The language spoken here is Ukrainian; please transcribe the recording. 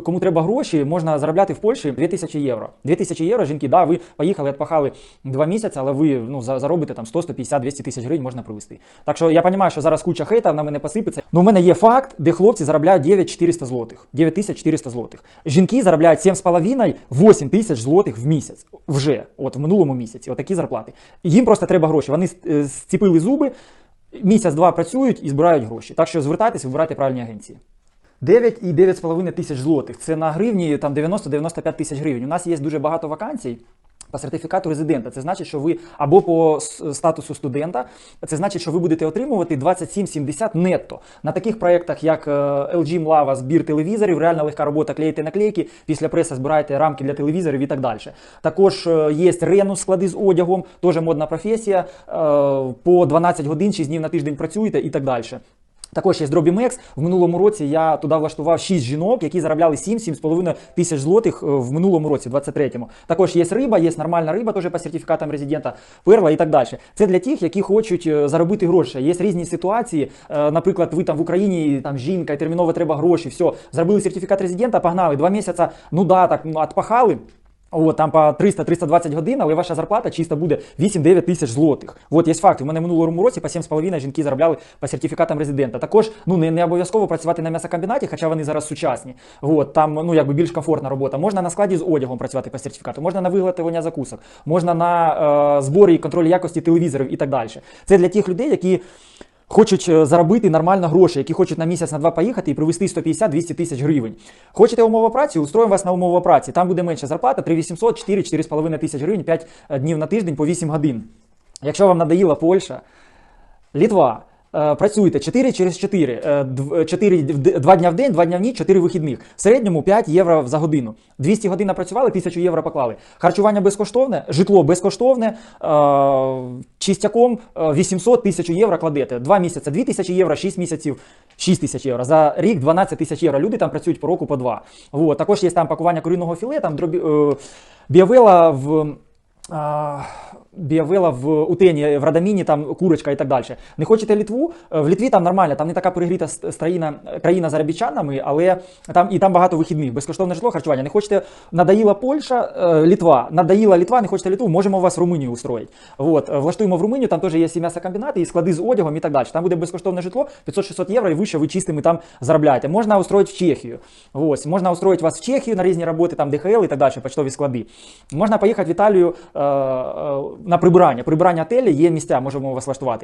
Кому треба гроші, можна заробляти в Польщі 2000 євро. 2000 євро, жінки, да, ви поїхали, відпахали два місяці, але ви ну, заробите там 100, 150, 200 тисяч гривень можна привезти. Так що я розумію, що зараз куча хейта на мене посипеться. Ну, у мене є факт, де хлопці заробляють 9400 злотих. 9400 злотих. Жінки заробляють 7,5, 8 тисяч злотих в місяць. Вже, от в минулому місяці, отакі зарплати. Їм просто треба гроші. Вони е, зціпили зуби, місяць-два працюють і збирають гроші. Так що звертайтеся, вибирайте правильні агенції. 9 і 9,5 тисяч злотих. Це на гривні там 90-95 тисяч гривень. У нас є дуже багато вакансій. По сертифікату резидента, це значить, що ви або по статусу студента, це значить, що ви будете отримувати 27,70 нетто. На таких проєктах, як е, LG Mlava, збір телевізорів, реальна легка робота, клеїте наклейки, після преси збираєте рамки для телевізорів і так далі. Також е, є ренус склади з одягом, теж модна професія. е, По 12 годин, 6 днів на тиждень працюєте і так далі. Також є Дробімекс. В минулому році я туди влаштував 6 жінок, які заробляли 7-7,5 тисяч злотих е, в минулому році, 23-му. Також є риба, є нормальна риба, теж по сертифікатам резидента, перла і так далі. Це для тих, які хочуть е, заробити гроші. Є різні ситуації. Е, Наприклад, ви там в Україні там жінка, і терміново треба гроші. Все, зробили сертифікат резидента, погнали. Два місяці, ну да, так ну, отпахали. От, там по 300-320 годин, але ваша зарплата чисто буде 8-9 тисяч злотих. От є факт. У мене в минулому році по 7,5 жінки заробляли по сертифікатам резидента. Також ну не, не обов'язково працювати на м'ясокомбінаті, хоча вони зараз сучасні. От, там ну якби більш комфортна робота. Можна на складі з одягом працювати по сертифікату, можна на виготовлення закусок, можна на е, зборі і контролі якості телевізорів і так далі. Це для тих людей, які. Хочуть е, заробити нормально гроші, які хочуть на місяць на два поїхати і привезти 150-200 тисяч гривень. Хочете умови праці? Устроїмо вас на умови праці. Там буде менша зарплата 3800, 4 4,5 тисяч гривень, 5 днів на тиждень по 8 годин. Якщо вам надоїла Польща, Літва. Е, Працюєте 4 через 4, 4 2 дня в день, 2 дня в ніч, 4 вихідних. В середньому 5 євро за годину. 200 годин напрацювали, 1000 євро поклали. Харчування безкоштовне, житло безкоштовне, е, чистяком е, 800 тисяч євро кладете. 2 місяці 2000 євро, 6 місяців 6 тисяч євро. За рік 12 тисяч євро. Люди там працюють по року по 2. Вот. Також є там пакування курінного філе, там дробі, е, біавела в. А, Біавела в Утені, в Радаміні, там курочка і так далі. Не хочете Літву? Е, В Літві там нормально, там не така перегріта країна, країна заробітчанами, але там і там багато вихідних, безкоштовне житло, харчування. Не хочете надоїла Польща, е, Літва, надоїла Літва, не хочете Літву, можемо вас в Румунію устроїти. Вот. е, Влаштуємо в Румунію, там теж є і м'ясокомбінати, і склади з одягом і так далі. Там буде безкоштовне житло, 500-600 євро, і вище ви чистими там заробляєте. Можна устроїти в Чехію. Ось. Можна устроїти вас в Чехію на різні роботи, там ДХЛ і так далі, почтові склади. Можна поїхати в Італію на прибирання. Прибирання отелі є місця, можемо вас влаштувати.